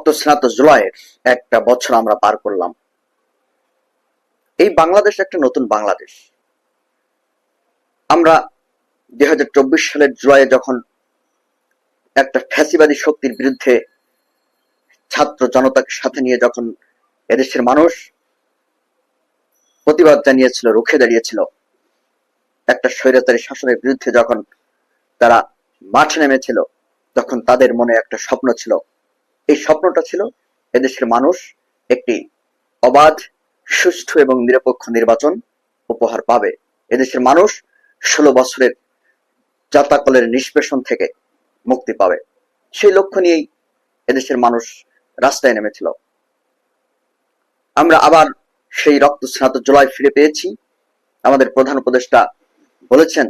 রক্তস্নাত জুলাইয়ের একটা বছর আমরা পার করলাম। এই বাংলাদেশ একটা নতুন বাংলাদেশ। আমরা দুই হাজার চব্বিশ সালের জুলাইয়ে যখন একটা ফ্যাসিবাদী শক্তির বিরুদ্ধে ছাত্র জনতাকে সাথে নিয়ে যখন এদেশের মানুষ প্রতিবাদ জানিয়েছিল, রুখে দাঁড়িয়েছিল, একটা স্বৈরাচারী শাসনের বিরুদ্ধে যখন তারা মাঠে নেমেছিল, তখন তাদের মনে একটা স্বপ্ন ছিল এই স্বপ্নটা ছিল এদেশের মানুষ একটি অবাধ, সুষ্ঠু এবং নিরপেক্ষ নির্বাচন উপহার পাবে। এদেশের মানুষ ষোলো বছরের জাতাকলের নিষ্পেষণ থেকে মুক্তি পাবে। সেই লক্ষ্য নিয়েই এদেশের মানুষ রাস্তায় নেমেছিল। আমরা আবার সেই রক্ত স্নাত জুলাই ফিরে পেয়েছি। আমাদের প্রধান উপদেষ্টা বলেছেন,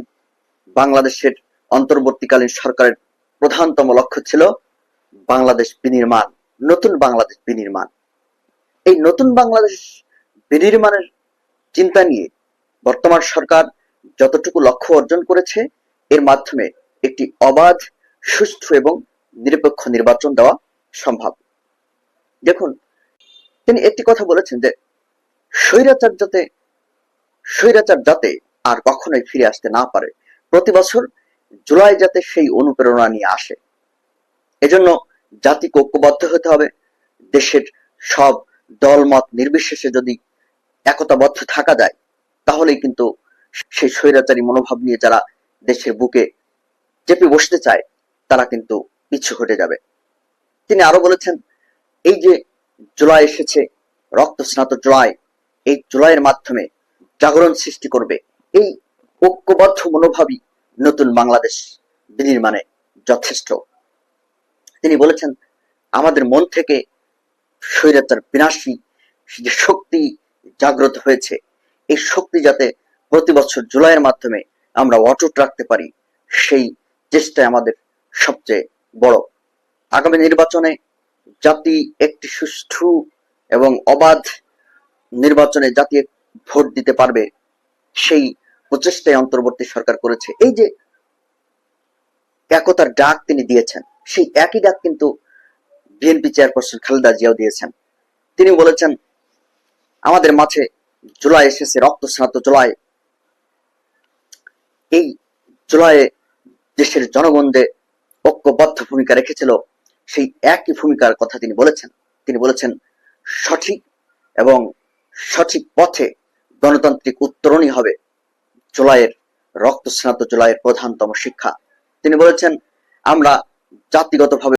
বাংলাদেশের অন্তর্বর্তীকালীন সরকারের প্রধানতম লক্ষ্য ছিল বাংলাদেশ বিনির্মাণ, নতুন বাংলাদেশ বিনির্মাণ। এই নতুন বাংলাদেশ বিনির্মাণের চিন্তা নিয়ে বর্তমান সরকার যতটুকু লক্ষ্য অর্জন করেছে, এর মাধ্যমে একটি অবাধ, সুষ্ঠু এবং নিরপেক্ষ নির্বাচন দেওয়া সম্ভব। দেখুন, তিনি একটি কথা বলেছেন যে, স্বৈরাচার যাতে স্বৈরাচার যাতে আর কখনোই ফিরে আসতে না পারে, প্রতি বছর জুলাই যাতে সেই অনুপ্রেরণা নিয়ে আসে। এজন্য জাতিকে ঐক্যবদ্ধ হতে হবে। দেশের সব দলমত নির্বিশেষে যদি একতাবদ্ধ থাকা যায়, তাহলেই কিন্তু সেই স্বৈরাচারী মনোভাব নিয়ে যারা দেশের বুকে চেপে বসতে চায়, তারা কিন্তু পিছু হটে যাবে। তিনি আরও বলেছেন, এই যে জুলাই এসেছে রক্ত স্নাত জুলাই, এই জুলাইয়ের মাধ্যমে জাগরণ সৃষ্টি করবে, এই ঐক্যবদ্ধ মনোভাবই নতুন বাংলাদেশ বিনির্মাণে যথেষ্ট। তিনি বলেছেন, আমাদের মন থেকে স্বৈরাচার, বিনাশী যে শক্তি জাগ্রত হয়েছে, এই শক্তি যাতে প্রতি বছর জুলাইয়ের মাধ্যমে আমরা অটুট রাখতে পারি, সেই চেষ্টায় আমাদের সবচেয়ে বড়। আগামী নির্বাচনে জাতি একটি সুষ্ঠু এবং অবাধ নির্বাচনে জাতি ভোট দিতে পারবে, সেই প্রচেষ্টায় অন্তর্বর্তী সরকার করেছে। এই যে একতার ডাক তিনি দিয়েছেন সেই একই ডাক কিন্তু বিএনপি চেয়ারপারসন খালেদা জিয়াও দিয়েছেন। তিনি বলেছেন, আমাদের মাঝে জুলাই এসেছে রক্ত স্নাত জুলাই। এই জুলাইয়ে দেশের জনগণ যে ঐক্যবদ্ধ ভূমিকা রেখেছিল। সেই একই ভূমিকার কথা তিনি বলেছেন। তিনি বলেছেন, সঠিক এবং সঠিক পথে গণতান্ত্রিক উত্তরণই হবে জুলাইয়ের রক্ত স্নাত জুলাইয়ের প্রধানতম শিক্ষা। তিনি বলেছেন, আমরা জাতিগতভাবে